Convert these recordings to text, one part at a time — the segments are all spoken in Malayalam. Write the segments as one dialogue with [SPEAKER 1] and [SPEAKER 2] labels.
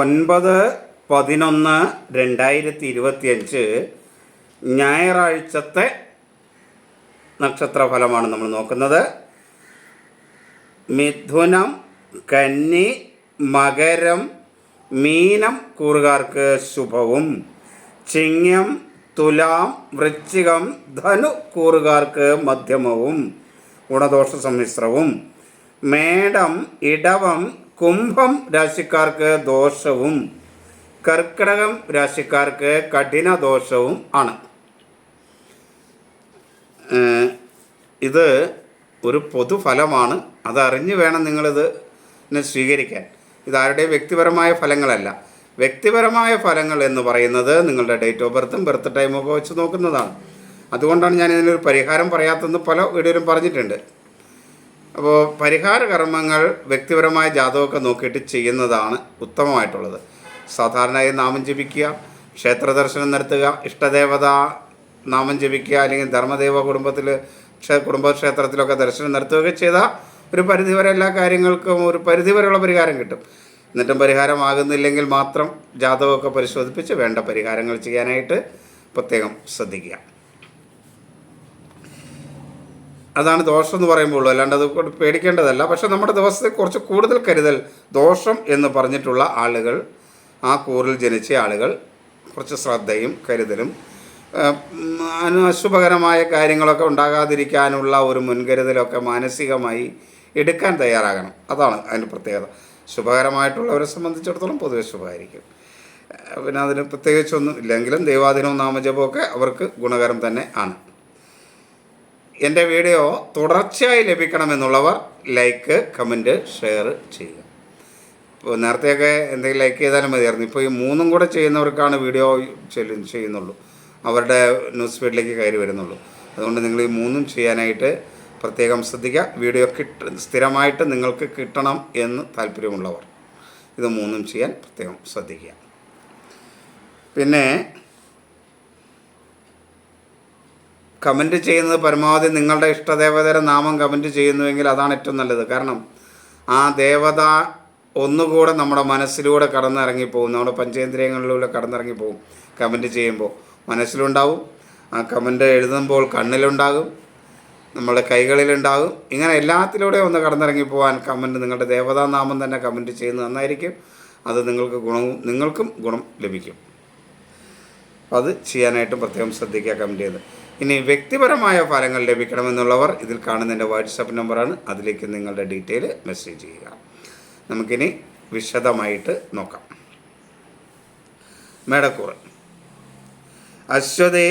[SPEAKER 1] ഒൻപത് പതിനൊന്ന് രണ്ടായിരത്തി ഇരുപത്തിയഞ്ച് ഞായറാഴ്ചത്തെ നക്ഷത്രഫലമാണ് നമ്മൾ നോക്കുന്നത്. മിഥുനം കന്നി മകരം മീനം കൂറുകാർക്ക് ശുഭവും. ചിങ്ങം തുലാം വൃശ്ചികം ധനു കൂറുകാർക്ക് മധ്യമവും. ഗുണദോഷ സമ്മിശ്രവും മേടം ഇടവം കുംഭം രാശിക്കാർക്ക് ദോഷവും കർക്കിടകം രാശിക്കാർക്ക് കഠിന ദോഷവും ആണ്. ഇത് ഒരു പൊതുഫലമാണ്. അതറിഞ്ഞ് വേണം നിങ്ങളിത് സ്വീകരിക്കാൻ. ഇതാരുടെയും വ്യക്തിപരമായ ഫലങ്ങളല്ല. വ്യക്തിപരമായ ഫലങ്ങൾ എന്ന് പറയുന്നത് നിങ്ങളുടെ ഡേറ്റ് ഓഫ് ബർത്തും ബർത്ത് ടൈമൊക്കെ വെച്ച് നോക്കുന്നതാണ്. അതുകൊണ്ടാണ് ഞാൻ ഇതിനൊരു പരിഹാരം പറയാത്തതെന്ന് പല വീഡിയോയിലും പറഞ്ഞിട്ടുണ്ട്. അപ്പോൾ പരിഹാര കർമ്മങ്ങൾ വ്യക്തിപരമായ ജാതകമൊക്കെ നോക്കിയിട്ട് ചെയ്യുന്നതാണ് ഉത്തമമായിട്ടുള്ളത്. സാധാരണയായി നാമം ജപിക്കുക ക്ഷേത്ര ദർശനം നടത്തുക ഇഷ്ടദേവത നാമം ജപിക്കുക അല്ലെങ്കിൽ ധർമ്മദേവ കുടുംബത്തിൽ ക്ഷേ കുടുംബക്ഷേത്രത്തിലൊക്കെ ദർശനം നടത്തുകയൊക്കെ ചെയ്താൽ ഒരു പരിധിവരെ എല്ലാ കാര്യങ്ങൾക്കും ഒരു പരിധിവരെയുള്ള പരിഹാരം കിട്ടും. എന്നിട്ടും പരിഹാരമാകുന്നില്ലെങ്കിൽ മാത്രം ജാതകമൊക്കെ പരിശോധിപ്പിച്ച് വേണ്ട പരിഹാരങ്ങൾ ചെയ്യാനായിട്ട് പ്രത്യേകം ശ്രദ്ധിക്കുക. അതാണ് ദോഷം എന്ന് പറയുമ്പോൾ അല്ലാണ്ട് അത് കൊണ്ട് പേടിക്കേണ്ടതല്ല. പക്ഷെ നമ്മുടെ ദിവസത്തെ കുറച്ച് കൂടുതൽ കരുതൽ ദോഷം എന്ന് പറഞ്ഞിട്ടുള്ള ആളുകൾ ആ കൂറിൽ ജനിച്ച ആളുകൾ കുറച്ച് ശ്രദ്ധയും കരുതലും അശുഭകരമായ കാര്യങ്ങളൊക്കെ ഉണ്ടാകാതിരിക്കാനുള്ള ഒരു മുൻകരുതലൊക്കെ മാനസികമായി എടുക്കാൻ തയ്യാറാകണം. അതാണ് അതിന്റെ പ്രത്യേകത. ശുഭകരമായിട്ടുള്ളവരെ സംബന്ധിച്ചിടത്തോളം പൊതുവെ ശുഭമായിരിക്കും. പിന്നെ അതിന് പ്രത്യേകിച്ചൊന്നും ഇല്ലെങ്കിലും ദൈവാധീനവും നാമജപമൊക്കെ അവർക്ക് ഗുണകരം തന്നെ ആണ്. എന്റെ വീഡിയോ തുടർച്ചയായി ലഭിക്കണമെന്നുള്ളവർ ലൈക്ക് കമന്റ് ഷെയർ ചെയ്യുക. ഇപ്പോൾ നേരത്തെയൊക്കെ എന്തെങ്കിലും ലൈക്ക് ചെയ്താലും മതിയായിരുന്നു. ഇപ്പോൾ ഈ മൂന്നും കൂടെ ചെയ്യുന്നവർക്കാണ് വീഡിയോ ചെയ്യുന്നുള്ളൂ. അവരുടെ ന്യൂസ് ഫീഡിലേക്ക് കയറി വരുന്നുള്ളൂ. അതുകൊണ്ട് നിങ്ങൾ ഈ മൂന്നും ചെയ്യാനായിട്ട് പ്രത്യേകം ശ്രദ്ധിക്കുക. വീഡിയോ കിട്ട സ്ഥിരമായിട്ട് നിങ്ങൾക്ക് കിട്ടണം എന്ന് താല്പര്യമുള്ളവർ ഇത് മൂന്നും ചെയ്യാൻ പ്രത്യേകം ശ്രദ്ധിക്കുക. പിന്നെ കമന്റ് ചെയ്യുന്നത് പരമാവധി നിങ്ങളുടെ ഇഷ്ടദേവതയുടെ നാമം കമന്റ് ചെയ്യുന്നുവെങ്കിൽ അതാണ് ഏറ്റവും നല്ലത്. കാരണം ആ ദേവത ഒന്നുകൂടെ നമ്മുടെ മനസ്സിലൂടെ കടന്നിറങ്ങിപ്പോകും. നമ്മുടെ പഞ്ചേന്ദ്രിയങ്ങളിലൂടെ കടന്നിറങ്ങിപ്പോകും കമന്റ് ചെയ്യുമ്പോൾ. മനസ്സിലുണ്ടാവും. ആ കമന്റ് എഴുതുമ്പോൾ കണ്ണിലുണ്ടാകും. നമ്മുടെ കൈകളിലുണ്ടാകും. ഇങ്ങനെ എല്ലാത്തിലൂടെ ഒന്ന് കടന്നിറങ്ങി പോകാൻ കമന്റ് നിങ്ങളുടെ ദേവതാ നാമം തന്നെ കമന്റ് ചെയ്യുന്നത് നന്നായിരിക്കും. അത് നിങ്ങൾക്ക് ഗുണവും നിങ്ങൾക്കും ഗുണം ലഭിക്കും. അത് ചെയ്യാനായിട്ടും പ്രത്യേകം ശ്രദ്ധിക്കുക കമന്റ് ചെയ്ത് ഇനി വ്യക്തിപരമായ ഫലങ്ങൾ ലഭിക്കണമെന്നുള്ളവർ ഇതിൽ കാണുന്ന എന്റെ വാട്സപ്പ് നമ്പറാണ്. അതിലേക്ക് നിങ്ങളുടെ ഡീറ്റെയിൽ മെസ്സേജ് ചെയ്യുക. നമുക്കിനി വിശദമായിട്ട് നോക്കാം. മേടക്കൂറ് അശ്വതി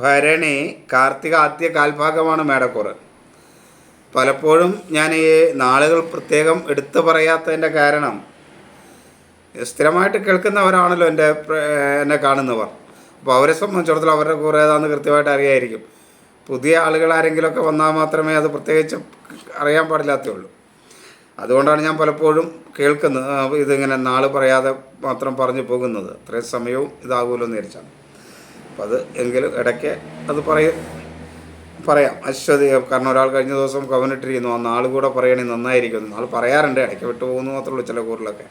[SPEAKER 1] ഭരണേ കാർത്തിക ആദ്യ കാൽഭാഗമാണ് മേടക്കൂറ് പലപ്പോഴും ഞാൻ ഈ നാളുകൾ പ്രത്യേകം എടുത്തു പറയാത്തതിന്റെ കാരണം സ്ഥിരമായിട്ട് കേൾക്കുന്നവരാണല്ലോ എന്റെ എന്നെ കാണുന്നവർ. അപ്പോൾ അവരെ സംബന്ധിച്ചിടത്തോളം അവരുടെ കൂടെ ഏതാണെന്ന് കൃത്യമായിട്ട് അറിയായിരിക്കും. പുതിയ ആളുകൾ ആരെങ്കിലുമൊക്കെ വന്നാൽ മാത്രമേ അത് പ്രത്യേകിച്ച് അറിയാൻ പാടില്ലാത്തേ ഉള്ളൂ അതുകൊണ്ടാണ് ഞാൻ പലപ്പോഴും കേൾക്കുന്നത് ഇതിങ്ങനെ നാൾ പറയാതെ മാത്രം പറഞ്ഞു പോകുന്നത്. അത്രയും സമയവും ഇതാകുമല്ലോ എന്ന് വിചാരിച്ചാണ്. അപ്പം അത് എങ്കിലും ഇടയ്ക്ക് അത് പറയ പറയാം. അശ്വതി കാരണം ഒരാൾ കഴിഞ്ഞ ദിവസം കവനിട്ടിരിക്കുന്നു. ആ നാൾ കൂടെ പറയണേ നന്നായിരിക്കും. നാൾ പറയാറുണ്ട് ഇടയ്ക്ക് വിട്ടു പോകുന്നു മാത്രമേ ഉള്ളൂ ചില കൂറിലൊക്കെ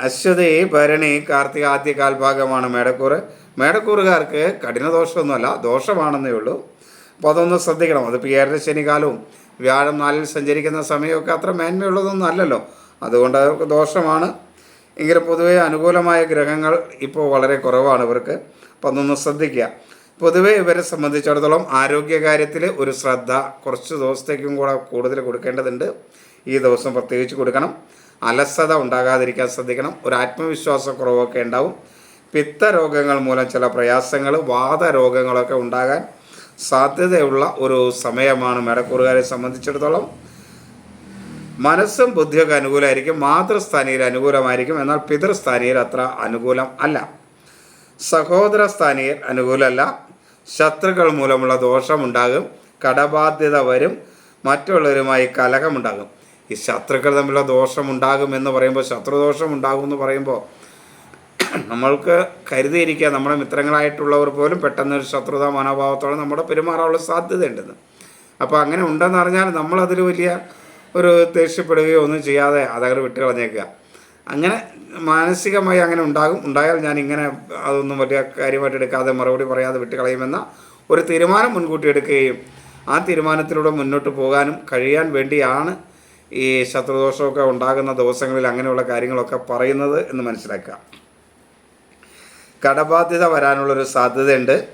[SPEAKER 1] അശ്വതി ഭരണി കാർത്തിക ആദ്യ കാൽഭാഗമാണ് മേടക്കൂറ്. മേടക്കൂറുകാർക്ക് കഠിന ദോഷമൊന്നുമല്ല ദോഷമാണെന്നേ ഉള്ളൂ. അപ്പോൾ അതൊന്ന് ശ്രദ്ധിക്കണം. അത് ഏഴര ശനികാലവും വ്യാഴം നാലിൽ സഞ്ചരിക്കുന്ന സമയമൊക്കെ അത്ര മേന്മയുള്ളതൊന്നും അല്ലല്ലോ. അതുകൊണ്ട് അവർക്ക് ദോഷമാണ്. എങ്കിലും പൊതുവേ അനുകൂലമായ ഗ്രഹങ്ങൾ ഇപ്പോൾ വളരെ കുറവാണ് ഇവർക്ക്. അപ്പോൾ അതൊന്ന് ശ്രദ്ധിക്കുക. പൊതുവേ ഇവരെ സംബന്ധിച്ചിടത്തോളം ആരോഗ്യകാര്യത്തിൽ ഒരു ശ്രദ്ധ കുറച്ച് ദിവസത്തേക്കും കൂടെ കൂടുതൽ കൊടുക്കേണ്ടതുണ്ട്. ഈ ദിവസം പ്രത്യേകിച്ച് കൊടുക്കണം. അലസത ഉണ്ടാകാതിരിക്കാൻ ശ്രദ്ധിക്കണം. ഒരു ആത്മവിശ്വാസക്കുറവൊക്കെ ഉണ്ടാവും. പിത്തരോഗങ്ങൾ മൂലം ചില പ്രയാസങ്ങൾ വാതരോഗങ്ങളൊക്കെ ഉണ്ടാകാൻ സാധ്യതയുള്ള ഒരു സമയമാണ് മേടക്കൂറുകാരെ സംബന്ധിച്ചിടത്തോളം. മനസ്സും ബുദ്ധിയൊക്കെ അനുകൂലമായിരിക്കും മാതൃസ്ഥാനിയിൽ അനുകൂലമായിരിക്കും. എന്നാൽ പിതൃസ്ഥാനിയിൽ അത്ര അനുകൂലം അല്ല. സഹോദര സ്ഥാനിയിൽ അനുകൂലമല്ല. ശത്രുക്കൾ മൂലമുള്ള ദോഷമുണ്ടാകും കടബാധ്യത വരും മറ്റുള്ളവരുമായി കലഹമുണ്ടാകും. ഈ ശത്രുക്കൾ തമ്മിലുള്ള ദോഷമുണ്ടാകും എന്ന് പറയുമ്പോൾ ശത്രുദോഷം ഉണ്ടാകും എന്ന് പറയുമ്പോൾ നമ്മൾക്ക് കരുതിയിരിക്കുക നമ്മുടെ മിത്രങ്ങളായിട്ടുള്ളവർ പോലും പെട്ടെന്ന് ഒരു ശത്രുതാ മനോഭാവത്തോടെ നമ്മുടെ പെരുമാറാനുള്ള സാധ്യതയുണ്ടെന്ന്. അപ്പോൾ അങ്ങനെ ഉണ്ടെന്ന് അറിഞ്ഞാൽ നമ്മളതിൽ വലിയ ഒരു ദേഷ്യപ്പെടുകയോ ഒന്നും ചെയ്യാതെ അതങ്ങനെ വിട്ട് കളഞ്ഞേക്കുക അങ്ങനെ മാനസികമായി അങ്ങനെ ഉണ്ടാകും. ഉണ്ടായാൽ ഞാൻ ഇങ്ങനെ അതൊന്നും വലിയ കാര്യമായിട്ട് എടുക്കാതെ മറുപടി പറയാതെ വിട്ടുകളയുമെന്ന ഒരു തീരുമാനം മുൻകൂട്ടി എടുക്കുകയും ആ തീരുമാനത്തിലൂടെ മുന്നോട്ട് പോകാനും കഴിയാൻ വേണ്ടിയാണ് ഈ ശത്രുദോഷമൊക്കെ ഉണ്ടാകുന്ന ദിവസങ്ങളിൽ അങ്ങനെയുള്ള കാര്യങ്ങളൊക്കെ പറയുന്നത് എന്ന് മനസ്സിലാക്കുക. കടബാധ്യത വരാനുള്ളൊരു സാധ്യതയുണ്ട്.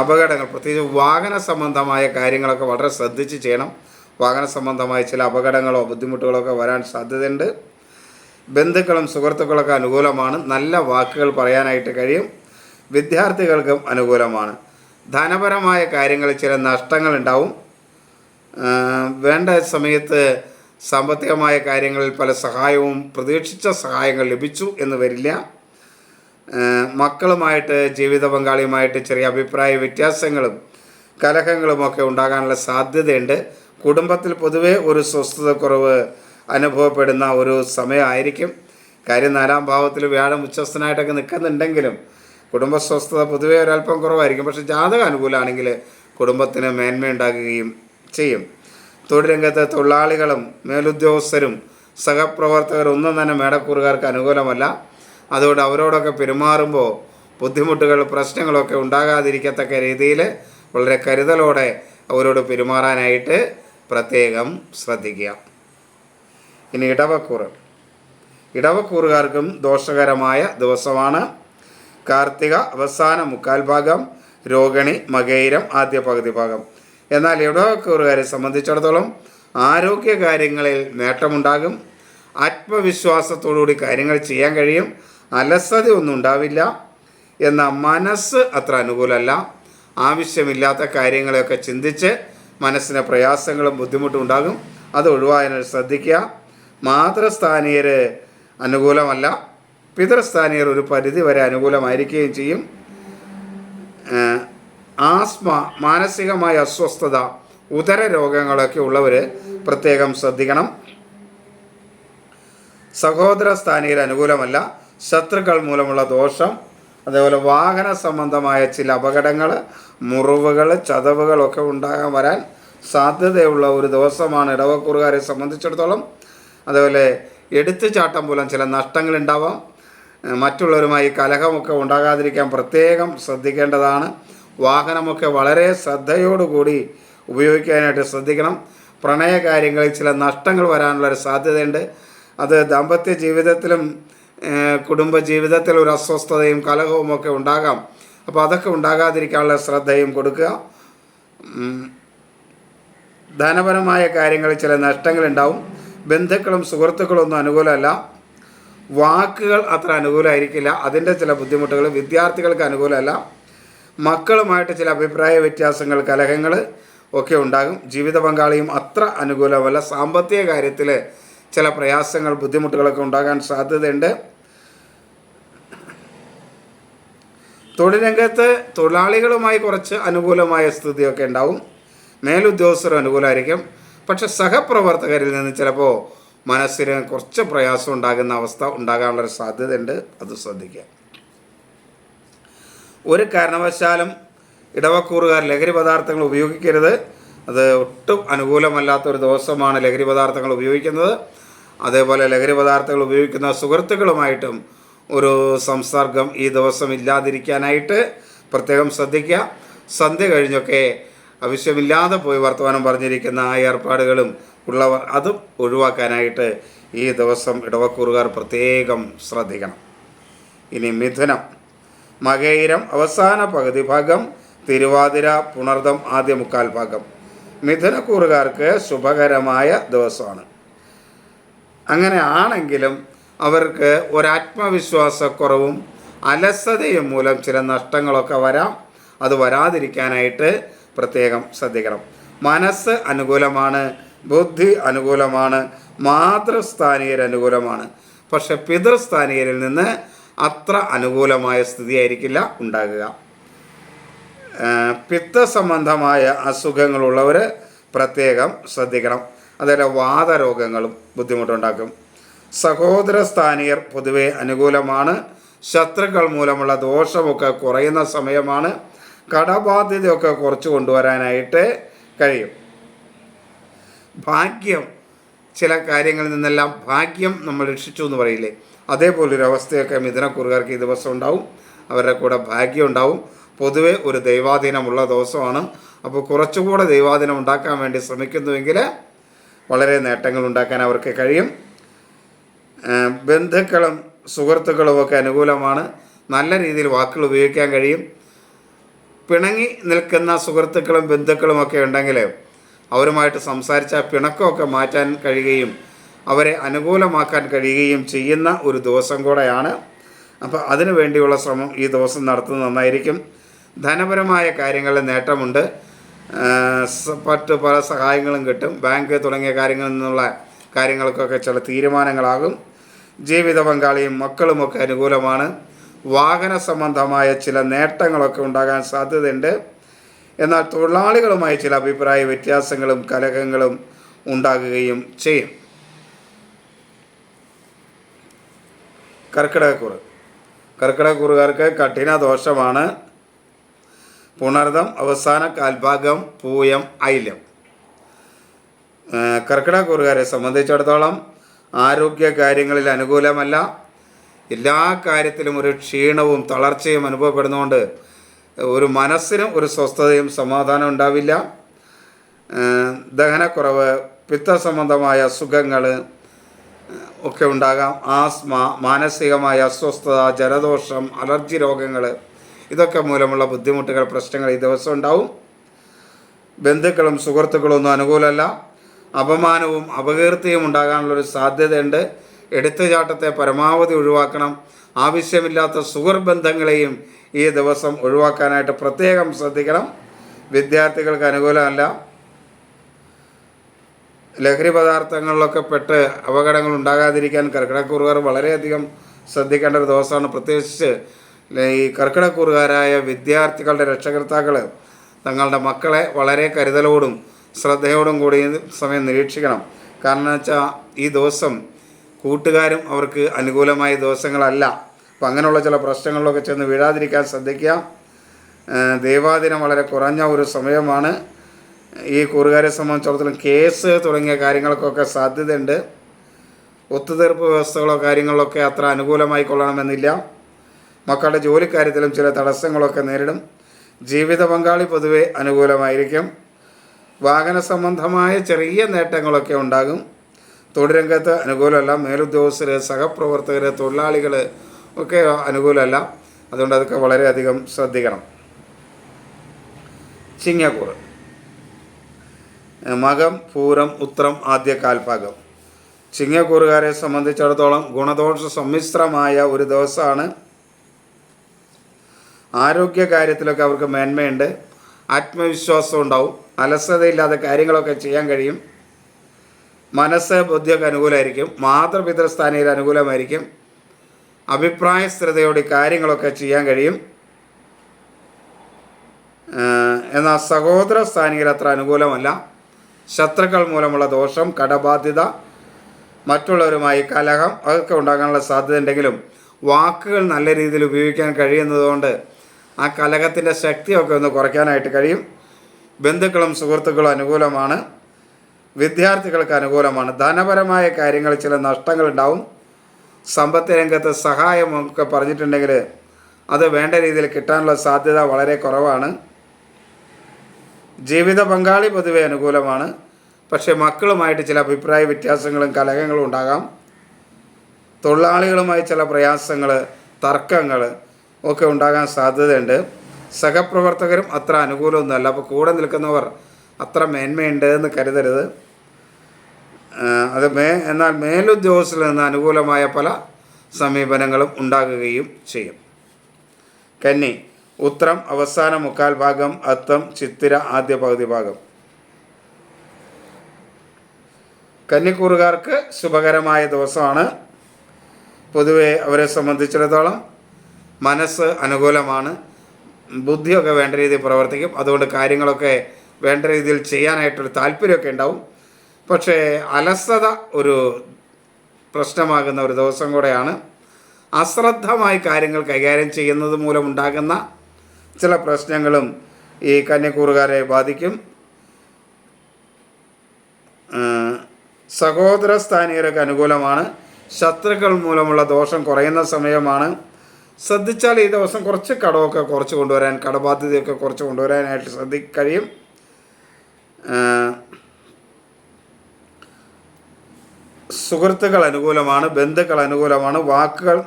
[SPEAKER 1] അപകടങ്ങൾ പ്രത്യേകിച്ച് വാഹന സംബന്ധമായ കാര്യങ്ങളൊക്കെ വളരെ ശ്രദ്ധിച്ച് ചെയ്യണം. വാഹന സംബന്ധമായ ചില അപകടങ്ങളോ ബുദ്ധിമുട്ടുകളോ ഒക്കെ വരാൻ സാധ്യതയുണ്ട്. ബന്ധുക്കളും സുഹൃത്തുക്കളൊക്കെ അനുകൂലമാണ്. നല്ല വാക്കുകൾ പറയാനായിട്ട് കഴിയും. വിദ്യാർത്ഥികൾക്കും അനുകൂലമാണ്. ധനപരമായ കാര്യങ്ങളിൽ ചില ആ, വേണ്ട സമയത്ത് സാമ്പത്തികമായ കാര്യങ്ങളിൽ പല സഹായവും പ്രതീക്ഷിച്ച സഹായങ്ങൾ ലഭിച്ചു എന്ന് വരില്ല. മക്കളുമായിട്ട് ജീവിത പങ്കാളിയുമായിട്ട് ചെറിയ അഭിപ്രായ വ്യത്യാസങ്ങളും കലഹങ്ങളുമൊക്കെ ഉണ്ടാകാനുള്ള സാധ്യതയുണ്ട്. കുടുംബത്തിൽ പൊതുവെ ഒരു സ്വസ്ഥതക്കുറവ് അനുഭവപ്പെടുന്ന ഒരു സമയമായിരിക്കും. കാര്യം നാലാം ഭാവത്തിൽ വ്യാഴം ഉച്ചസ്ഥനായിട്ടൊക്കെ നിൽക്കുന്നുണ്ടെങ്കിലും കുടുംബ സ്വസ്ഥത പൊതുവെ ഒരല്പം കുറവായിരിക്കും. പക്ഷേ ജാതക അനുകൂലമാണെങ്കിൽ കുടുംബത്തിന് മേന്മയുണ്ടാകുകയും ചെയ്യും. തൊഴിൽ രംഗത്തെ തൊഴിലാളികളും മേലുദ്യോഗസ്ഥരും സഹപ്രവർത്തകരും ഒന്നും തന്നെ മേടക്കൂറുകാർക്ക് അനുകൂലമല്ല. അതുകൊണ്ട് അവരോടൊക്കെ പെരുമാറുമ്പോൾ ബുദ്ധിമുട്ടുകൾ പ്രശ്നങ്ങളൊക്കെ ഉണ്ടാകാതിരിക്കത്തക്ക രീതിയിൽ വളരെ കരുതലോടെ അവരോട് പെരുമാറാനായിട്ട് പ്രത്യേകം ശ്രദ്ധിക്കുക. ഇനി ഇടവക്കൂറ്. ഇടവക്കൂറുകാർക്കും ദോഷകരമായ ദിവസമാണ്. കാർത്തിക അവസാന മുക്കാൽ ഭാഗം രോഹിണി മകൈരം ആദ്യ പകുതി ഭാഗം. എന്നാൽ ഇടവക്കൂറുകാരെ സംബന്ധിച്ചിടത്തോളം ആരോഗ്യ കാര്യങ്ങളിൽ നേട്ടമുണ്ടാകും. ആത്മവിശ്വാസത്തോടുകൂടി കാര്യങ്ങൾ ചെയ്യാൻ കഴിയും. അലസതയൊന്നും ഉണ്ടാവില്ല. എന്നാൽ മനസ്സ് അത്ര അനുകൂലമല്ല. ആവശ്യമില്ലാത്ത കാര്യങ്ങളെയൊക്കെ ചിന്തിച്ച് മനസ്സിന് പ്രയാസങ്ങളും ബുദ്ധിമുട്ടും ഉണ്ടാകും. അത് ഒഴിവാകാനായിട്ട് ശ്രദ്ധിക്കുക. മാതൃസ്ഥാനീയർ അനുകൂലമല്ല. പിതൃസ്ഥാനീയർ ഒരു പരിധി വരെ അനുകൂലമായിരിക്കുകയും ചെയ്യും. ആസ്മ മാനസികമായ അസ്വസ്ഥത ഉദര രോഗങ്ങളൊക്കെ ഉള്ളവർ പ്രത്യേകം ശ്രദ്ധിക്കണം. സഹോദര സ്ഥാനിയിൽ അനുകൂലമല്ല. ശത്രുക്കൾ മൂലമുള്ള ദോഷം. അതേപോലെ വാഹന സംബന്ധമായ ചില അപകടങ്ങൾ മുറിവുകൾ ചതവുകളൊക്കെ ഉണ്ടാകാൻ വരാൻ സാധ്യതയുള്ള ഒരു ദിവസമാണ് ഇടവക്കൂറുകാരെ സംബന്ധിച്ചിടത്തോളം. അതേപോലെ എടുത്തുചാട്ടം മൂലം ചില നഷ്ടങ്ങൾ ഉണ്ടാവാം മറ്റുള്ളവരുമായി കലഹമൊക്കെ ഉണ്ടാകാതിരിക്കാൻ പ്രത്യേകം ശ്രദ്ധിക്കേണ്ടതാണ്. വാഹനമൊക്കെ വളരെ ശ്രദ്ധയോടുകൂടി ഉപയോഗിക്കാനായിട്ട് ശ്രദ്ധിക്കണം. പ്രണയ കാര്യങ്ങളിൽ ചില നഷ്ടങ്ങൾ വരാനുള്ളൊരു സാധ്യതയുണ്ട്. അത് ദാമ്പത്യ ജീവിതത്തിലും കുടുംബ ജീവിതത്തിലും ഒരു അസ്വസ്ഥതയും കലഹവും ഒക്കെ ഉണ്ടാകാം. അപ്പോൾ അതൊക്കെ ഉണ്ടാകാതിരിക്കാനുള്ള ശ്രദ്ധയും കൊടുക്കുക. ധനപരമായ കാര്യങ്ങളിൽ ചില നഷ്ടങ്ങളുണ്ടാവും. ബന്ധുക്കളും സുഹൃത്തുക്കളും ഒന്നും അനുകൂലമല്ല. വാക്കുകൾ അത്ര അനുകൂലമായിരിക്കില്ല. അതിന്റെ ചില ബുദ്ധിമുട്ടുകൾ വിദ്യാർത്ഥികൾക്ക് അനുകൂലമല്ല. മക്കളുമായിട്ട് ചില അഭിപ്രായ വ്യത്യാസങ്ങൾ കലഹങ്ങൾ ഒക്കെ ഉണ്ടാകും. ജീവിത പങ്കാളിയും അത്ര അനുകൂലമല്ല. സാമ്പത്തിക കാര്യത്തിൽ ചില പ്രയാസങ്ങൾ ബുദ്ധിമുട്ടുകളൊക്കെ ഉണ്ടാകാൻ സാധ്യതയുണ്ട്. തൊഴിൽ രംഗത്ത് തൊഴിലാളികളുമായി കുറച്ച് അനുകൂലമായ സ്ഥിതിയൊക്കെ ഉണ്ടാവും. മേലുദ്യോഗസ്ഥർ അനുകൂലമായിരിക്കും. പക്ഷെ സഹപ്രവർത്തകരിൽ നിന്ന് ചിലപ്പോൾ മനസ്സിന് കുറച്ച് പ്രയാസം ഉണ്ടാകുന്ന അവസ്ഥ ഉണ്ടാകാനുള്ളൊരു സാധ്യതയുണ്ട്. അത് ശ്രദ്ധിക്കുക. ഒരു കാരണവശാലും ഇടവക്കൂറുകാർ ലഹരി പദാർത്ഥങ്ങൾ ഉപയോഗിക്കരുത്. അത് ഒട്ടും അനുകൂലമല്ലാത്ത ഒരു ദിവസമാണ് ലഹരി പദാർത്ഥങ്ങൾ ഉപയോഗിക്കുന്നത്. അതേപോലെ ലഹരി പദാർത്ഥങ്ങൾ ഉപയോഗിക്കുന്ന സുഹൃത്തുക്കളുമായിട്ടും ഒരു സംസർഗം ഈ ദിവസം ഇല്ലാതിരിക്കാനായിട്ട് പ്രത്യേകം ശ്രദ്ധിക്കുക. സന്ധ്യ കഴിഞ്ഞൊക്കെ ആവശ്യമില്ലാതെ പോയി വർത്തമാനം പറഞ്ഞിരിക്കുന്ന ആ ഏർപ്പാടുകളും ഉള്ളവർ അതും ഒഴിവാക്കാനായിട്ട് ഈ ദിവസം ഇടവക്കൂറുകാർ പ്രത്യേകം ശ്രദ്ധിക്കണം. ഇനി മിഥുനം. മകയിരം അവസാന പകുതി ഭാഗം തിരുവാതിര പുണർദം ആദ്യ മുക്കാൽ ഭാഗം. മിഥുനക്കൂറുകാർക്ക് ശുഭകരമായ ദിവസമാണ്. അങ്ങനെ ആണെങ്കിലും അവർക്ക് ഒരാത്മവിശ്വാസക്കുറവും അലസതയും മൂലം ചില നഷ്ടങ്ങളൊക്കെ വരാം. അത് വരാതിരിക്കാനായിട്ട് പ്രത്യേകം ശ്രദ്ധിക്കണം. മനസ്സ് അനുകൂലമാണ് ബുദ്ധി അനുകൂലമാണ് മാതൃസ്ഥാനീയർ അനുകൂലമാണ് പക്ഷെ പിതൃസ്ഥാനീയരിൽ നിന്ന് അത്ര അനുകൂലമായ സ്ഥിതിയായിരിക്കില്ല ഉണ്ടാകുക. പിത്ത പിത്തസംബന്ധമായ അസുഖങ്ങളുള്ളവർ പ്രത്യേകം ശ്രദ്ധിക്കണം. അതേപോലെ വാതരോഗങ്ങളും ബുദ്ധിമുട്ടുണ്ടാക്കും. സഹോദര സ്ഥാനീയർ പൊതുവെ അനുകൂലമാണ്. ശത്രുക്കൾ മൂലമുള്ള ദോഷമൊക്കെ കുറയുന്ന സമയമാണ്. കടബാധ്യതയൊക്കെ കുറച്ച് കൊണ്ടുവരാനായിട്ട് കഴിയും. ഭാഗ്യം ചില കാര്യങ്ങളിൽ നിന്നെല്ലാം ഭാഗ്യം നമ്മൾ രക്ഷിച്ചു എന്ന് പറയില്ലേ? അതേപോലൊരു അവസ്ഥയൊക്കെ മിഥുനക്കുറുകാർക്ക് ഈ ദിവസം ഉണ്ടാവും അവരുടെ കൂടെ ഭാഗ്യം ഉണ്ടാവും പൊതുവെ ഒരു ദൈവാധീനമുള്ള ദിവസമാണ്. അപ്പോൾ കുറച്ചുകൂടെ ദൈവാധീനം ഉണ്ടാക്കാൻ വേണ്ടി ശ്രമിക്കുന്നുവെങ്കിൽ വളരെ നേട്ടങ്ങൾ ഉണ്ടാക്കാൻ അവർക്ക് കഴിയും. ബന്ധുക്കളും സുഹൃത്തുക്കളും ഒക്കെ അനുകൂലമാണ്. നല്ല രീതിയിൽ വാക്കുകൾ ഉപയോഗിക്കാൻ കഴിയും. പിണങ്ങി നിൽക്കുന്ന സുഹൃത്തുക്കളും ബന്ധുക്കളും ഒക്കെ ഉണ്ടെങ്കിൽ അവരുമായിട്ട് സംസാരിച്ച പിണക്കമൊക്കെ മാറ്റാൻ കഴിയുകയും അവരെ അനുകൂലമാക്കാൻ കഴിയുകയും ചെയ്യുന്ന ഒരു ദിവസം കൂടെയാണ്. അപ്പോൾ അതിനു വേണ്ടിയുള്ള ശ്രമം ഈ ദിവസം നടത്തുന്നത് നന്നായിരിക്കും. ധനപരമായ കാര്യങ്ങളിൽ നേട്ടമുണ്ട്. മറ്റ് പല സഹായങ്ങളും കിട്ടും. ബാങ്ക് തുടങ്ങിയ കാര്യങ്ങളിൽ നിന്നുള്ള കാര്യങ്ങൾക്കൊക്കെ ചില തീരുമാനങ്ങളാകും. ജീവിത പങ്കാളിയും മക്കളുമൊക്കെ അനുകൂലമാണ്. വാഹന സംബന്ധമായ ചില നേട്ടങ്ങളൊക്കെ ഉണ്ടാകാൻ സാധ്യതയുണ്ട്. എന്നാൽ തൊഴിലാളികളുമായി ചില അഭിപ്രായ വ്യത്യാസങ്ങളും കലഹങ്ങളും ഉണ്ടാകുകയും ചെയ്യും. കർക്കിടകക്കുറ്. കർക്കിടകക്കുറുകാർക്ക് കഠിന ദോഷമാണ്. പുണർദം അവസാന കാൽഭാഗം പൂയം ഐല്യം കർക്കിടകക്കുറുകാരെ സംബന്ധിച്ചിടത്തോളം ആരോഗ്യ കാര്യങ്ങളിൽ അനുകൂലമല്ല. എല്ലാ കാര്യത്തിലും ഒരു ക്ഷീണവും തളർച്ചയും അനുഭവപ്പെടുന്നതുകൊണ്ട് ഒരു മനസ്സിനും ഒരു സ്വസ്ഥതയും സമാധാനം ഉണ്ടാവില്ല. ദഹനക്കുറവ് പിത്ത സംബന്ധമായ അസുഖങ്ങൾ ഒക്കെ ഉണ്ടാകാം. ആസ്മ മാനസികമായ അസ്വസ്ഥത ജലദോഷം അലർജി രോഗങ്ങൾ ഇതൊക്കെ മൂലമുള്ള ബുദ്ധിമുട്ടുകൾ പ്രശ്നങ്ങൾ ഈ ദിവസം ഉണ്ടാവും. ബന്ധുക്കളും സുഹൃത്തുക്കളും ഒന്നും അനുകൂലമല്ല. അപമാനവും അപകീർത്തിയും ഉണ്ടാകാനുള്ളൊരു സാധ്യതയുണ്ട്. എടുത്തുചാട്ടത്തെ പരമാവധി ഒഴിവാക്കണം. ആവശ്യമില്ലാത്ത സുഹൃബന്ധങ്ങളെയും ഈ ദിവസം ഒഴിവാക്കാനായിട്ട് പ്രത്യേകം ശ്രദ്ധിക്കണം. വിദ്യാർത്ഥികൾക്ക് അനുകൂലമല്ല. ലഹരി പദാർത്ഥങ്ങളിലൊക്കെ പെട്ട് അപകടങ്ങൾ ഉണ്ടാകാതിരിക്കാൻ കർക്കിടക്കൂറുകാർ വളരെയധികം ശ്രദ്ധിക്കേണ്ട ഒരു ദിവസമാണ്. പ്രത്യേകിച്ച് ഈ കർക്കിടക്കൂറുകാരായ വിദ്യാർത്ഥികളുടെ രക്ഷകർത്താക്കൾ തങ്ങളുടെ മക്കളെ വളരെ കരുതലോടും ശ്രദ്ധയോടും കൂടി സമയം നിരീക്ഷിക്കണം. കാരണം വെച്ചാൽ ഈ ദിവസം കൂട്ടുകാരും അവർക്ക് അനുകൂലമായ ദിവസങ്ങളല്ല. അപ്പം അങ്ങനെയുള്ള ചില പ്രശ്നങ്ങളിലൊക്കെ ചെന്ന് വീഴാതിരിക്കാൻ ശ്രദ്ധിക്കുക. ദേവാദിനം വളരെ കുറഞ്ഞ ഒരു സമയമാണ്. ഈ കൂറുകാരെ സംബന്ധിച്ചിടത്തോളം കേസ് തുടങ്ങിയ കാര്യങ്ങൾക്കൊക്കെ സാധ്യതയുണ്ട്. ഒത്തുതീർപ്പ് വ്യവസ്ഥകളോ കാര്യങ്ങളിലൊക്കെ അത്ര അനുകൂലമായി കൊള്ളണമെന്നില്ല. മക്കളുടെ ജോലിക്കാര്യത്തിലും ചില തടസ്സങ്ങളൊക്കെ നേരിടും. ജീവിത പങ്കാളി പൊതുവെ അനുകൂലമായിരിക്കും. വാഹന സംബന്ധമായ ചെറിയ നേട്ടങ്ങളൊക്കെ ഉണ്ടാകും. തൊഴിലംഗത്ത് അനുകൂലമല്ല. മേലുദ്യോഗസ്ഥർ സഹപ്രവർത്തകർ തൊഴിലാളികൾ ഒക്കെ അനുകൂലമല്ല. അതുകൊണ്ട് അതൊക്കെ വളരെയധികം ശ്രദ്ധിക്കണം. ചിങ്ങക്കൂറ്. മകം പൂരം ഉത്രം ആദ്യ കാൽഭാഗം. ചിങ്ങക്കൂറുകാരെ സംബന്ധിച്ചിടത്തോളം ഗുണദോഷ സമ്മിശ്രമായ ഒരു ദിവസമാണ്. ആരോഗ്യ കാര്യത്തിലൊക്കെ അവർക്ക് മേന്മയുണ്ട്. ആത്മവിശ്വാസം ഉണ്ടാവും. അലസതയില്ലാതെ കാര്യങ്ങളൊക്കെ ചെയ്യാൻ കഴിയും. മനസ്സ് ബുദ്ധിയൊക്കെ അനുകൂലമായിരിക്കും. മാതൃപിതൃസ്ഥാനയിൽ അനുകൂലമായിരിക്കും. അഭിപ്രായ സ്ഥിരതയോടെ കാര്യങ്ങളൊക്കെ ചെയ്യാൻ കഴിയും. എന്നാൽ സഹോദര സ്ഥാനികൾ അത്ര അനുകൂലമല്ല. ശത്രുക്കൾ മൂലമുള്ള ദോഷം കടബാധ്യത മറ്റുള്ളവരുമായി കലഹം അതൊക്കെ ഉണ്ടാകാനുള്ള സാധ്യത ഉണ്ടെങ്കിലും വാക്കുകൾ നല്ല രീതിയിൽ ഉപയോഗിക്കാൻ കഴിയുന്നതുകൊണ്ട് ആ കലഹത്തിന്റെ ശക്തിയൊക്കെ ഒന്ന് കുറയ്ക്കാനായിട്ട് കഴിയും. ബന്ധുക്കളും സുഹൃത്തുക്കളും അനുകൂലമാണ്. വിദ്യാർത്ഥികൾക്ക് അനുകൂലമാണ്. ധനപരമായ കാര്യങ്ങളിൽ ചില നഷ്ടങ്ങൾ ഉണ്ടാവും. സമ്പത്ത് രംഗത്ത് സഹായമൊക്കെ പറഞ്ഞിട്ടുണ്ടെങ്കിൽ അത് വേണ്ട രീതിയിൽ കിട്ടാനുള്ള സാധ്യത വളരെ കുറവാണ്. ജീവിത പങ്കാളി പൊതുവെ അനുകൂലമാണ്. പക്ഷേ മക്കളുമായിട്ട് ചില അഭിപ്രായ വ്യത്യാസങ്ങളും കലഹങ്ങളും ഉണ്ടാകാം. തൊഴിലാളികളുമായി ചില പ്രയാസങ്ങൾ തർക്കങ്ങൾ ഒക്കെ ഉണ്ടാകാൻ സാധ്യതയുണ്ട്. സഹപ്രവർത്തകരും അത്ര അനുകൂലമൊന്നുമല്ല. അപ്പോൾ കൂടെ നിൽക്കുന്നവർ അത്ര മേന്മയുണ്ട് എന്ന് കരുതരുത്. അത് മേ എന്നാൽ മേലുദ്യോഗസ്ഥരിൽ നിന്ന് അനുകൂലമായ പല സമീപനങ്ങളും ഉണ്ടാകുകയും ചെയ്യും. കന്നി ഉത്രം അവസാന മുക്കാൽ ഭാഗം അത്തം ചിത്തിര ആദ്യ പകുതി ഭാഗം. കന്നിക്കൂറുകാർക്ക് ശുഭകരമായ ദിവസമാണ്. പൊതുവെ അവരെ സംബന്ധിച്ചിടത്തോളം മനസ്സ് അനുകൂലമാണ്. ബുദ്ധിയൊക്കെ വേണ്ട രീതിയിൽ പ്രവർത്തിക്കും. അതുകൊണ്ട് കാര്യങ്ങളൊക്കെ വേണ്ട രീതിയിൽ ചെയ്യാനായിട്ടൊരു താല്പര്യമൊക്കെ ഉണ്ടാവും. പക്ഷേ അലസത ഒരു പ്രശ്നമാകുന്ന ഒരു ദിവസം കൂടെയാണ്. അശ്രദ്ധമായി കാര്യങ്ങൾ കൈകാര്യം ചെയ്യുന്നത് മൂലമുണ്ടാകുന്ന ചില പ്രശ്നങ്ങളും ഈ കന്യക്കൂറുകാരെ ബാധിക്കും. സഹോദര സ്ഥാനീയർക്ക് അനുകൂലമാണ്. ശത്രുക്കൾ മൂലമുള്ള ദോഷം കുറയുന്ന സമയമാണ്. ശ്രദ്ധിച്ചാൽ ഈ ദിവസം കുറച്ച് കടമൊക്കെ കുറച്ച് കൊണ്ടുവരാൻ കടബാധ്യതയൊക്കെ കുറച്ച് കൊണ്ടുവരാനായിട്ട് ശ്രദ്ധി കഴിയും. സുഹൃത്തുക്കൾ അനുകൂലമാണ് ബന്ധുക്കൾ അനുകൂലമാണ് വാക്കുകൾ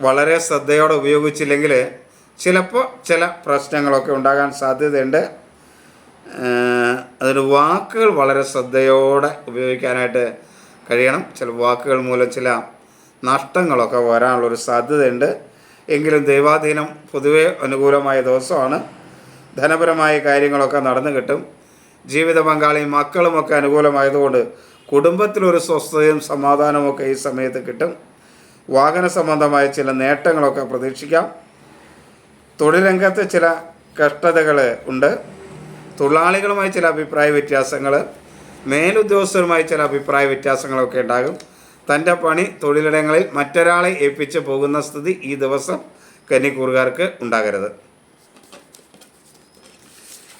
[SPEAKER 1] വളരെ ശ്രദ്ധയോടെ ഉപയോഗിച്ചില്ലെങ്കിൽ ചിലപ്പോൾ ചില പ്രശ്നങ്ങളൊക്കെ ഉണ്ടാകാൻ സാധ്യതയുണ്ട്. അതിന് വാക്കുകൾ വളരെ ശ്രദ്ധയോടെ ഉപയോഗിക്കാനായിട്ട് കഴിയണം. ചില വാക്കുകൾ മൂലം ചില നഷ്ടങ്ങളൊക്കെ വരാനുള്ളൊരു സാധ്യതയുണ്ട്. എങ്കിലും ദൈവാധീനം പൊതുവെ അനുകൂലമായ ദിവസമാണ്. ധനപരമായ കാര്യങ്ങളൊക്കെ നടന്നു കിട്ടും. ജീവിത പങ്കാളിയും മക്കളുമൊക്കെ അനുകൂലമായതുകൊണ്ട് കുടുംബത്തിലൊരു സ്വസ്ഥതയും സമാധാനവും ഒക്കെ ഈ സമയത്ത് കിട്ടും. വാഹന സംബന്ധമായ ചില നേട്ടങ്ങളൊക്കെ പ്രതീക്ഷിക്കാം. തൊഴിൽ രംഗത്ത് ചില കഷ്ടതകൾ ഉണ്ട്. തൊഴിലാളികളുമായി ചില അഭിപ്രായ വ്യത്യാസങ്ങൾ മേലുദ്യോഗസ്ഥരുമായി ചില അഭിപ്രായ വ്യത്യാസങ്ങളൊക്കെ ഉണ്ടാകും. തന്റെ പണി തൊഴിലിടങ്ങളിൽ മറ്റൊരാളെ ഏൽപ്പിച്ച് പോകുന്ന സ്ഥിതി ഈ ദിവസം കന്നിക്കൂറുകാർക്ക് ഉണ്ടാകരുത്.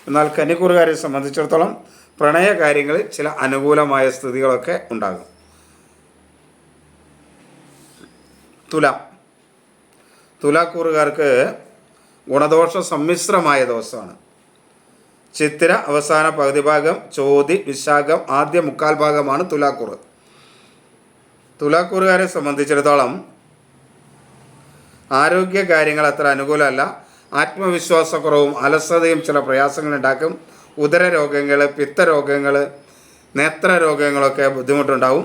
[SPEAKER 1] എന്നാൽ കന്നിക്കൂറുകാരെ സംബന്ധിച്ചിടത്തോളം പ്രണയ കാര്യങ്ങളിൽ ചില അനുകൂലമായ സ്ഥിതികളൊക്കെ ഉണ്ടാകും. തുലാം. തുലാക്കൂറുകാർക്ക് ഗുണദോഷ സമ്മിശ്രമായ ദോഷമാണ് ചിത്തിര അവസാന പകുതി ഭാഗം ചോതി വിശാഖം ആദ്യ മുക്കാൽ ഭാഗമാണ് തുലാക്കൂറ്. തുലാക്കൂറുകാരെ സംബന്ധിച്ചിടത്തോളം ആരോഗ്യ കാര്യങ്ങൾ അത്ര അനുകൂലമല്ല. ആത്മവിശ്വാസക്കുറവും അലസതയും ചില പ്രയാസങ്ങളുണ്ടാക്കും ഉദര രോഗങ്ങൾ പിത്തരോഗങ്ങൾ നേത്രരോഗങ്ങളൊക്കെ ബുദ്ധിമുട്ടുണ്ടാവും.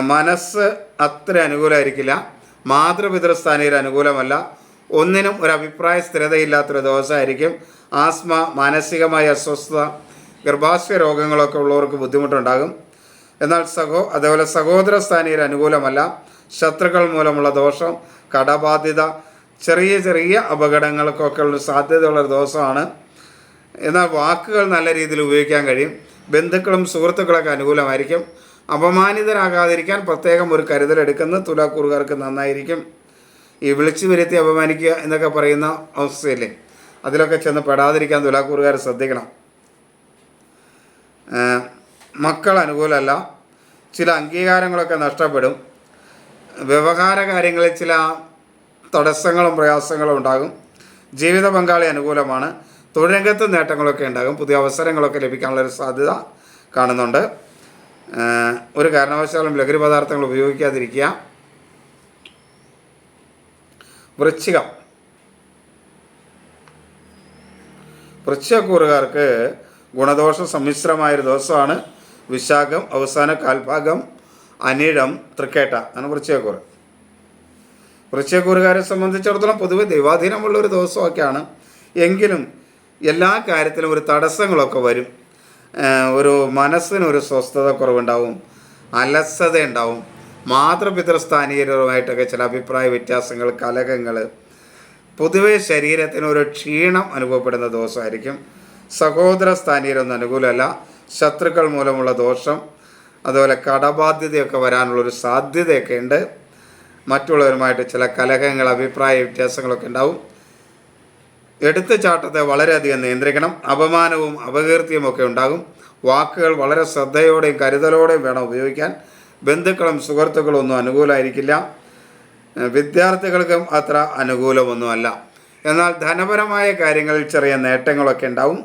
[SPEAKER 1] മനസ്സ് അത്ര അനുകൂലമായിരിക്കില്ല. മാതൃപിതൃസ്ഥാനീയർ അനുകൂലമല്ല. ഒന്നിനും ഒരു അഭിപ്രായ സ്ഥിരതയില്ലാത്തൊരു ദിവസമായിരിക്കും ആസ്മ മാനസികമായ അസ്വസ്ഥത ഗർഭാശയ രോഗങ്ങളൊക്കെ ഉള്ളവർക്ക് ബുദ്ധിമുട്ടുണ്ടാകും. എന്നാൽ സഹോ അതേപോലെ സഹോദര സ്ഥാനീയർ അനുകൂലമല്ല. ശത്രുക്കൾ മൂലമുള്ള ദോഷം കടബാധ്യത ചെറിയ ചെറിയ അപകടങ്ങൾക്കൊക്കെ ഉള്ള സാധ്യതയുള്ളൊരു ദിവസമാണ് എന്നാൽ വാക്കുകൾ നല്ല രീതിയിൽ ഉപയോഗിക്കാൻ കഴിയും. ബന്ധുക്കളും സുഹൃത്തുക്കളൊക്കെ അനുകൂലമായിരിക്കും. അപമാനിതരാകാതിരിക്കാൻ പ്രത്യേകം ഒരു കരുതലെടുക്കുന്നത് തുലാക്കൂറുകാർക്ക് നന്നായിരിക്കും. ഈ വിളിച്ചു വരുത്തി അപമാനിക്കുക എന്നൊക്കെ പറയുന്ന അവസ്ഥയില്ലേ? അതിലൊക്കെ ചെന്ന് പെടാതിരിക്കാൻ തുലാക്കൂറുകാർ ശ്രദ്ധിക്കണം. മക്കൾ അനുകൂലമല്ല. ചില അംഗീകാരങ്ങളൊക്കെ നഷ്ടപ്പെടും. വ്യവഹാര കാര്യങ്ങളിൽ ചില തടസ്സങ്ങളും പ്രയാസങ്ങളും ഉണ്ടാകും. ജീവിത പങ്കാളി അനുകൂലമാണ്. തൊഴിലംഗത്ത് നേട്ടങ്ങളൊക്കെ ഉണ്ടാകും. പുതിയ അവസരങ്ങളൊക്കെ ലഭിക്കാനുള്ളൊരു സാധ്യത കാണുന്നുണ്ട്. ഒരു കാരണവശാലും ലഹരി പദാർത്ഥങ്ങൾ ഉപയോഗിക്കാതിരിക്കുക. വൃശ്ചികം. വൃശ്ചികക്കൂറുകാർക്ക് ഗുണദോഷ സമ്മിശ്രമായൊരു ദിവസമാണ്. വിശാഖം അവസാന കാൽഭാഗം അനിഴം തൃക്കേട്ട. ആണ് വൃശ്ചികക്കൂറ്. വൃശ്ചികക്കൂറുകാരെ സംബന്ധിച്ചിടത്തോളം പൊതുവെ ദൈവാധീനമുള്ള ഒരു ദിവസമൊക്കെയാണ്. എങ്കിലും എല്ലാ കാര്യത്തിലും ഒരു തടസ്സങ്ങളൊക്കെ വരും. ഒരു മനസ്സിനൊരു സ്വസ്ഥത കുറവുണ്ടാവും അലസത ഉണ്ടാവും മാതൃപിതൃസ്ഥാനീയരുമായിട്ടൊക്കെ ചില അഭിപ്രായ വ്യത്യാസങ്ങൾ കലഹങ്ങൾ. പൊതുവെ ശരീരത്തിന് ഒരു ക്ഷീണം അനുഭവപ്പെടുന്ന ദോഷമായിരിക്കും. സഹോദര സ്ഥാനീയരൊന്നും അനുകൂലമല്ല. ശത്രുക്കൾ മൂലമുള്ള ദോഷം അതുപോലെ കടബാധ്യതയൊക്കെ വരാനുള്ളൊരു സാധ്യതയൊക്കെ ഉണ്ട്. മറ്റുള്ളവരുമായിട്ട് ചില കലഹങ്ങൾ അഭിപ്രായ വ്യത്യാസങ്ങളൊക്കെ ഉണ്ടാവും. എടുത്തുചാട്ടത്തെ വളരെയധികം നിയന്ത്രിക്കണം. അപമാനവും അപകീർത്തിയും ഒക്കെ ഉണ്ടാകും. വാക്കുകൾ വളരെ ശ്രദ്ധയോടെയും കരുതലോടെയും വേണം ഉപയോഗിക്കാൻ. ബന്ധുക്കളും സുഹൃത്തുക്കളും ഒന്നും അനുകൂലമായിരിക്കില്ല വിദ്യാർത്ഥികൾക്കും അത്ര അനുകൂലമൊന്നുമല്ല. എന്നാൽ ധനപരമായ കാര്യങ്ങളിൽ ചെറിയ നേട്ടങ്ങളൊക്കെ ഉണ്ടാവും.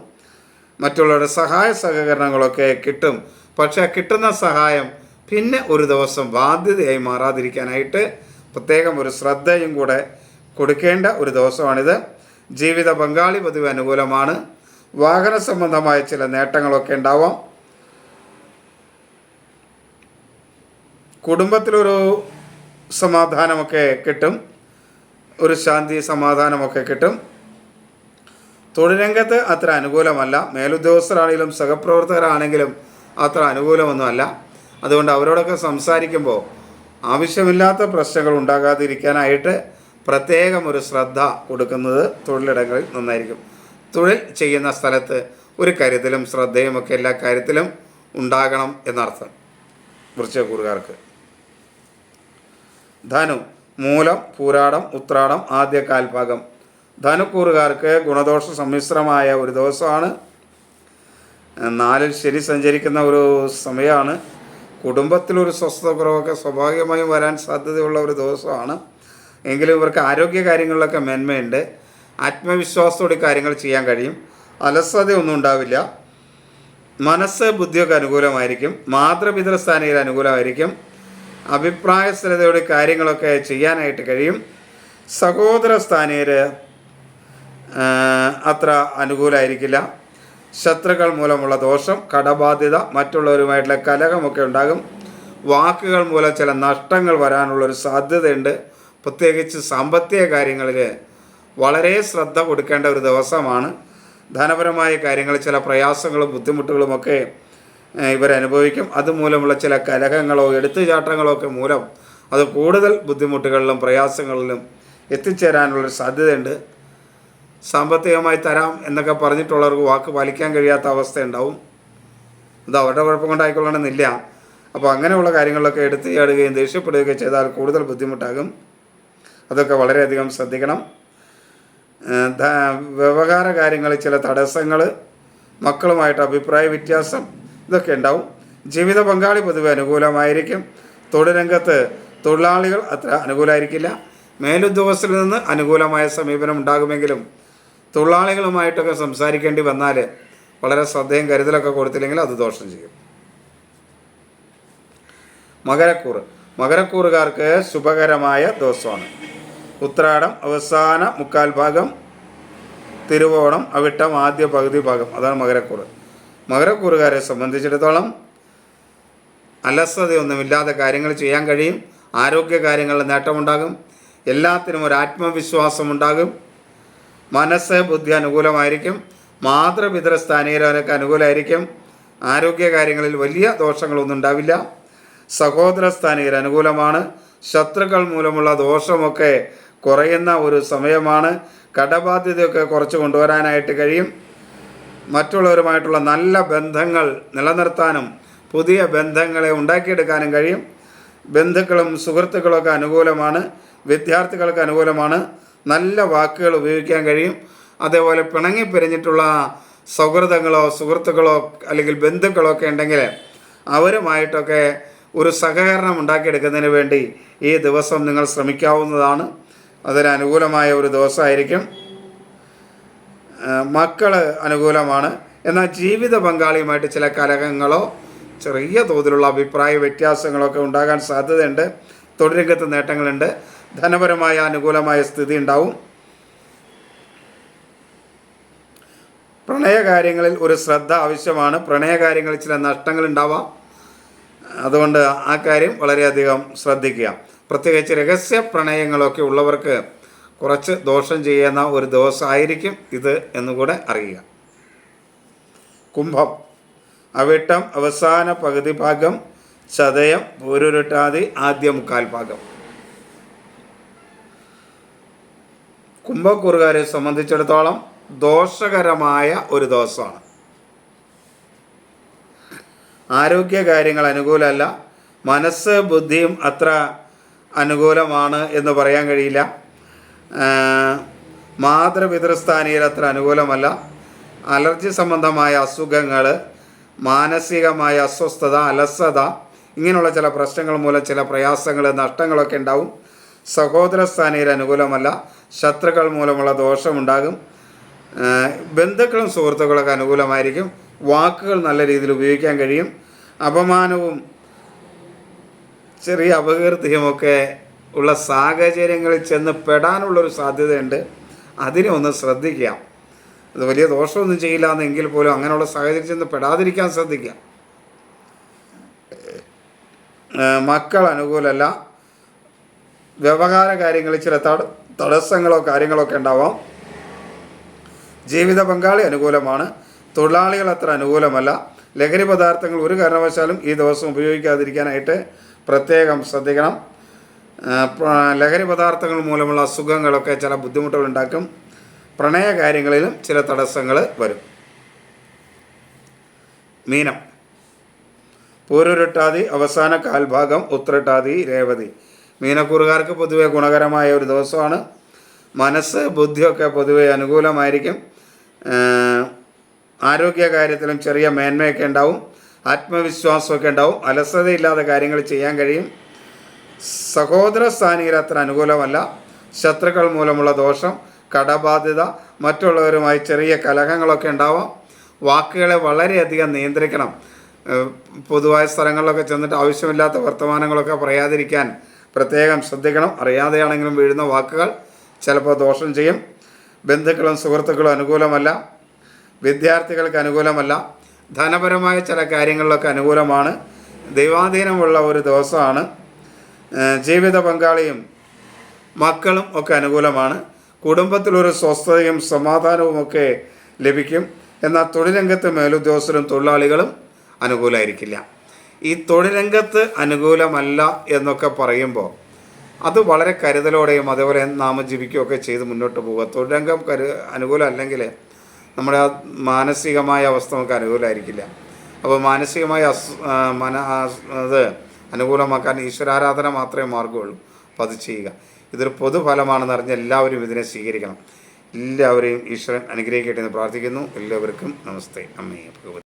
[SPEAKER 1] മറ്റുള്ളവരുടെ സഹായ സഹകരണങ്ങളൊക്കെ കിട്ടും. പക്ഷേ കിട്ടുന്ന സഹായം പിന്നെ ഒരു ദിവസം ബാധ്യതയായി മാറാതിരിക്കാനായിട്ട് പ്രത്യേകം ഒരു ശ്രദ്ധയും കൂടെ കൊടുക്കേണ്ട ഒരു ദിവസമാണിത്. ജീവിത പങ്കാളി പതിവ് അനുകൂലമാണ്. വാഹന സംബന്ധമായ ചില നേട്ടങ്ങളൊക്കെ ഉണ്ടാവാം. കുടുംബത്തിലൊരു സമാധാനമൊക്കെ കിട്ടും. ഒരു ശാന്തി സമാധാനമൊക്കെ കിട്ടും. തൊഴിൽ രംഗത്ത് അത്ര അനുകൂലമല്ല. മേലുദ്യോഗസ്ഥരാണെങ്കിലും സഹപ്രവർത്തകരാണെങ്കിലും അത്ര അനുകൂലമൊന്നുമല്ല. അതുകൊണ്ട് അവരോടൊക്കെ സംസാരിക്കുമ്പോൾ ആവശ്യമില്ലാത്ത പ്രശ്നങ്ങൾ ഉണ്ടാകാതിരിക്കാനായിട്ട് പ്രത്യേകം ഒരു ശ്രദ്ധ കൊടുക്കുന്നത് തൊഴിലിടങ്ങളിൽ നന്നായിരിക്കും. തൊഴിൽ ചെയ്യുന്ന സ്ഥലത്ത് ഒരു കരുതലും ശ്രദ്ധയും ഒക്കെ എല്ലാ കാര്യത്തിലും ഉണ്ടാകണം എന്നർത്ഥം. വൃശ്ചകൂറുകാർക്ക് ധനു മൂലം പൂരാടം ഉത്രാടം ആദ്യ കാൽഭാഗം. ധനുക്കൂറുകാർക്ക് ഗുണദോഷ സമ്മിശ്രമായ ഒരു ദിവസമാണ്. നാലിൽ ശരി സഞ്ചരിക്കുന്ന ഒരു സമയമാണ്. കുടുംബത്തിലൊരു സ്വസ്ഥത കുറവൊക്കെ സ്വാഭാവികമായും വരാൻ സാധ്യതയുള്ള ഒരു ദിവസമാണ്. എങ്കിലും ഇവർക്ക് ആരോഗ്യ കാര്യങ്ങളിലൊക്കെ മേന്മയുണ്ട്. ആത്മവിശ്വാസത്തോടെ കാര്യങ്ങൾ ചെയ്യാൻ കഴിയും. അലസതയൊന്നും ഉണ്ടാവില്ല. മനസ്സ് ബുദ്ധിയൊക്കെ അനുകൂലമായിരിക്കും. മാതൃപിതൃസ്ഥാനയിൽ അനുകൂലമായിരിക്കും. അഭിപ്രായ സ്ഥിരതയോടെ കാര്യങ്ങളൊക്കെ ചെയ്യാനായിട്ട് കഴിയും. സഹോദര സ്ഥാനീയർ അത്ര അനുകൂലമായിരിക്കില്ല ശത്രുക്കൾ മൂലമുള്ള ദോഷം കടബാധ്യത മറ്റുള്ളവരുമായിട്ടുള്ള കലഹമൊക്കെ ഉണ്ടാകും. വാക്കുകൾ മൂലം ചില നഷ്ടങ്ങൾ വരാനുള്ളൊരു സാധ്യതയുണ്ട്. പ്രത്യേകിച്ച് സാമ്പത്തിക കാര്യങ്ങളിൽ വളരെ ശ്രദ്ധ കൊടുക്കേണ്ട ഒരു ദിവസമാണ്. ധനപരമായ കാര്യങ്ങളിൽ ചില പ്രയാസങ്ങളും ബുദ്ധിമുട്ടുകളുമൊക്കെ ഇവരനുഭവിക്കും. അതുമൂലമുള്ള ചില കലഹങ്ങളോ എടുത്തുചാട്ടങ്ങളോ ഒക്കെ മൂലം അത് കൂടുതൽ ബുദ്ധിമുട്ടുകളിലും പ്രയാസങ്ങളിലും എത്തിച്ചേരാനുള്ളൊരു സാധ്യതയുണ്ട്. സാമ്പത്തികമായി തരാം എന്നൊക്കെ പറഞ്ഞിട്ടുള്ളവർക്ക് വാക്ക് പാലിക്കാൻ കഴിയാത്ത അവസ്ഥയുണ്ടാവും. അത് അവരുടെ കുഴപ്പം കൊണ്ടായിക്കൊള്ളണമെന്നില്ല അപ്പോൾ അങ്ങനെയുള്ള കാര്യങ്ങളിലൊക്കെ എടുത്തു ചാടുകയും ദേഷ്യപ്പെടുകയൊക്കെ ചെയ്താൽ കൂടുതൽ ബുദ്ധിമുട്ടാകും. അതൊക്കെ വളരെയധികം ശ്രദ്ധിക്കണം. വ്യവഹാര കാര്യങ്ങളിൽ ചില തടസ്സങ്ങൾ മക്കളുമായിട്ട് അഭിപ്രായ വ്യത്യാസം ഇതൊക്കെ ഉണ്ടാവും. ജീവിത പങ്കാളി പൊതുവെ അനുകൂലമായിരിക്കും. തൊഴിൽ രംഗത്ത് തൊഴിലാളികൾ അത്ര അനുകൂലമായിരിക്കില്ല. മേലുദ്യോഗസ്ഥരിൽ നിന്ന് അനുകൂലമായ സമീപനം ഉണ്ടാകുമെങ്കിലും തൊഴിലാളികളുമായിട്ടൊക്കെ സംസാരിക്കേണ്ടി വന്നാൽ വളരെ ശ്രദ്ധയും കരുതലൊക്കെ കൊടുത്തില്ലെങ്കിൽ അത് ദോഷം ചെയ്യും. മകരക്കൂറ്. മകരക്കൂറുകാർക്ക് ശുഭകരമായ ദിവസമാണ്. ഉത്രാടം അവസാന മുക്കാൽ ഭാഗം തിരുവോണം അവിട്ടം ആദ്യ പകുതി ഭാഗം. അതാണ് മകരക്കൂറ്. മകരക്കൂറുകാരെ സംബന്ധിച്ചിടത്തോളം അലസതയൊന്നുമില്ലാതെ കാര്യങ്ങൾ ചെയ്യാൻ കഴിയും. ആരോഗ്യ കാര്യങ്ങളിൽ നേട്ടമുണ്ടാകും. എല്ലാത്തിനും ഒരു ആത്മവിശ്വാസം ഉണ്ടാകും. മനസ്സ് ബുദ്ധി അനുകൂലമായിരിക്കും. മാതൃപിതൃ സ്ഥാനീയരൊക്കെ അനുകൂലമായിരിക്കും. ആരോഗ്യ കാര്യങ്ങളിൽ വലിയ ദോഷങ്ങളൊന്നും ഉണ്ടാവില്ല. സഹോദര സ്ഥാനീയർ അനുകൂലമാണ്. ശത്രുക്കൾ മൂലമുള്ള ദോഷമൊക്കെ കുറയുന്ന ഒരു സമയമാണ്. കടബാധ്യതയൊക്കെ കുറച്ച് കൊണ്ടുവരാനായിട്ട് കഴിയും. മറ്റുള്ളവരുമായിട്ടുള്ള നല്ല ബന്ധങ്ങൾ നിലനിർത്താനും പുതിയ ബന്ധങ്ങളെ ഉണ്ടാക്കിയെടുക്കാനും കഴിയും. ബന്ധുക്കളും സുഹൃത്തുക്കളൊക്കെ അനുകൂലമാണ്. വിദ്യാർത്ഥികൾക്ക് അനുകൂലമാണ്. നല്ല വാക്കുകൾ ഉപയോഗിക്കാൻ കഴിയും. അതേപോലെ പിണങ്ങിപ്പിരിഞ്ഞിട്ടുള്ള സൗഹൃദങ്ങളോ സുഹൃത്തുക്കളോ അല്ലെങ്കിൽ ബന്ധുക്കളോ ഒക്കെ ഉണ്ടെങ്കിൽ അവരുമായിട്ടൊക്കെ ഒരു സഹകരണം ഉണ്ടാക്കിയെടുക്കുന്നതിന് വേണ്ടി ഈ ദിവസം നിങ്ങൾ ശ്രമിക്കാവുന്നതാണ്. അതിനനുകൂലമായ ഒരു ദിവസമായിരിക്കും. മക്കൾ അനുകൂലമാണ്. എന്നാൽ ജീവിത പങ്കാളിയുമായിട്ട് ചില കലഹങ്ങളോ ചെറിയ തോതിലുള്ള അഭിപ്രായ വ്യത്യാസങ്ങളൊക്കെ ഉണ്ടാകാൻ സാധ്യതയുണ്ട്. തൊഴിലംഗത്ത് നേട്ടങ്ങളുണ്ട്. ധനപരമായ അനുകൂലമായ സ്ഥിതി ഉണ്ടാവും. പ്രണയകാര്യങ്ങളിൽ ഒരു ശ്രദ്ധ ആവശ്യമാണ്. പ്രണയകാര്യങ്ങളിൽ ചില നഷ്ടങ്ങൾ ഉണ്ടാവാം. അതുകൊണ്ട് ആ കാര്യം വളരെയധികം ശ്രദ്ധിക്കുക. പ്രത്യേകിച്ച് രഹസ്യ പ്രണയങ്ങളൊക്കെ ഉള്ളവർക്ക് കുറച്ച് ദോഷം ചെയ്യുന്ന ഒരു ദിവസമായിരിക്കും ഇത് എന്നുകൂടെ അറിയുക. കുംഭം. അവിട്ടം അവസാന പകുതി ഭാഗം ചതയം പൂരുരുട്ടാതി ആദ്യ മുക്കാൽ ഭാഗം. കുംഭക്കൂറുകാരെ സംബന്ധിച്ചിടത്തോളം ദോഷകരമായ ഒരു ദിവസമാണ്. ആരോഗ്യ കാര്യങ്ങൾ അനുകൂലമല്ല. മനസ്സ് ബുദ്ധിയും അത്ര അനുകൂലമാണ് എന്ന് പറയാൻ കഴിയില്ല. മാതൃപിതൃസ്ഥാനീയർ അത്ര അനുകൂലമല്ല. അലർജി സംബന്ധമായ അസുഖങ്ങൾ മാനസികമായ അസ്വസ്ഥത അലസത ഇങ്ങനെയുള്ള ചില പ്രശ്നങ്ങൾ മൂലം ചില പ്രയാസങ്ങൾ നഷ്ടങ്ങളൊക്കെ ഉണ്ടാവും. സഹോദര സ്ഥാനീയർ അനുകൂലമല്ല. ശത്രുക്കൾ മൂലമുള്ള ദോഷമുണ്ടാകും ബന്ധുക്കളും സുഹൃത്തുക്കളൊക്കെ അനുകൂലമായിരിക്കും. വാക്കുകൾ നല്ല രീതിയിൽ ഉപയോഗിക്കാൻ കഴിയും. അപമാനവും ചെറിയ അപകീർത്തിയുമൊക്കെ ഉള്ള സാഹചര്യങ്ങളിൽ ചെന്ന് പെടാനുള്ളൊരു സാധ്യതയുണ്ട്. അതിനെ ഒന്ന് ശ്രദ്ധിക്കുക അത് വലിയ ദോഷമൊന്നും ചെയ്യില്ല എന്നെങ്കിൽ പോലും അങ്ങനെയുള്ള സാഹചര്യം ചെന്ന് പെടാതിരിക്കാൻ ശ്രദ്ധിക്കുക മക്കൾ അനുകൂലമല്ല. വ്യവഹാര കാര്യങ്ങളിൽ ചില തട തടസ്സങ്ങളോ കാര്യങ്ങളോ ഒക്കെ ഉണ്ടാവാം. ജീവിത പങ്കാളി അനുകൂലമാണ്. തൊഴിലാളികൾ അത്ര അനുകൂലമല്ല. ലഹരി പദാർത്ഥങ്ങൾ ഒരു കാരണവശാലും ഈ ദിവസം ഉപയോഗിക്കാതിരിക്കാനായിട്ട് പ്രത്യേകം ശ്രദ്ധിക്കണം. ലഹരി പദാർത്ഥങ്ങൾ മൂലമുള്ള അസുഖങ്ങളൊക്കെ ചില ബുദ്ധിമുട്ടുകൾ ഉണ്ടാക്കും പ്രണയ കാര്യങ്ങളിലും ചില തടസ്സങ്ങൾ വരും. മീനം. പൂരൊരുട്ടാതി അവസാന കാൽഭാഗം ഉത്രട്ടാതി രേവതി. മീനക്കൂറുകാർക്ക് പൊതുവെ ഗുണകരമായ ഒരു ദിവസമാണ്. മനസ്സ് ബുദ്ധിയൊക്കെ പൊതുവെ അനുകൂലമായിരിക്കും. ആരോഗ്യ കാര്യത്തിലും ചെറിയ മേന്മയൊക്കെ ഉണ്ടാവും. ആത്മവിശ്വാസമൊക്കെ ഉണ്ടാവും. അലസതയില്ലാതെ കാര്യങ്ങൾ ചെയ്യാൻ കഴിയും. സഹോദര സ്ഥാനീയർ അത്ര അനുകൂലമല്ല. ശത്രുക്കൾ മൂലമുള്ള ദോഷം കടബാധ്യത മറ്റുള്ളവരുമായി ചെറിയ കലഹങ്ങളൊക്കെ ഉണ്ടാവാം. വാക്കുകളെ വളരെയധികം നിയന്ത്രിക്കണം. പൊതുവായ സ്ഥലങ്ങളിലൊക്കെ ചെന്നിട്ട് ആവശ്യമില്ലാത്ത വർത്തമാനങ്ങളൊക്കെ പറയാതിരിക്കാൻ പ്രത്യേകം ശ്രദ്ധിക്കണം. അറിയാതെയാണെങ്കിലും വീഴുന്ന വാക്കുകൾ ചിലപ്പോൾ ദോഷം ചെയ്യും. ബന്ധുക്കളും സുഹൃത്തുക്കളും അനുകൂലമല്ല. വിദ്യാർത്ഥികൾക്ക് അനുകൂലമല്ല. ധനപരമായ ചില കാര്യങ്ങളിലൊക്കെ അനുകൂലമാണ്. ദൈവാധീനമുള്ള ഒരു ദിവസമാണ്. ജീവിത പങ്കാളിയും മക്കളും ഒക്കെ അനുകൂലമാണ്. കുടുംബത്തിലൊരു സ്വസ്ഥതയും സമാധാനവും ഒക്കെ ലഭിക്കും. എന്നാൽ തൊഴിലംഗത്ത് മേലുദ്യോഗസ്ഥരും തൊഴിലാളികളും അനുകൂലമായിരിക്കില്ല ഈ തൊഴിലംഗത്ത് അനുകൂലമല്ല എന്നൊക്കെ പറയുമ്പോൾ അത് വളരെ കരുതലോടെയും അതേപോലെ നാമജീവിക്കുകയൊക്കെ ചെയ്ത് മുന്നോട്ട് പോവുക. തൊഴിലംഗം കരു അനുകൂലം അല്ലെങ്കിൽ നമ്മുടെ മാനസികമായ അവസ്ഥ നമുക്ക് അനുകൂലമായിരിക്കില്ല. അപ്പോൾ മാനസികമായ അസ് മന അത് അനുകൂലമാക്കാൻ ഈശ്വരാരാധന മാത്രമേ മാർഗമുള്ളൂ. അപ്പോൾ അത് ചെയ്യുക. ഇതൊരു പൊതുഫലമാണെന്ന് അറിഞ്ഞ് എല്ലാവരും ഇതിനെ സ്വീകരിക്കണം. എല്ലാവരെയും ഈശ്വരൻ അനുഗ്രഹിക്കട്ടെ എന്ന് പ്രാർത്ഥിക്കുന്നു. എല്ലാവർക്കും നമസ്തേ. അമ്മയെ ഭഗവതി.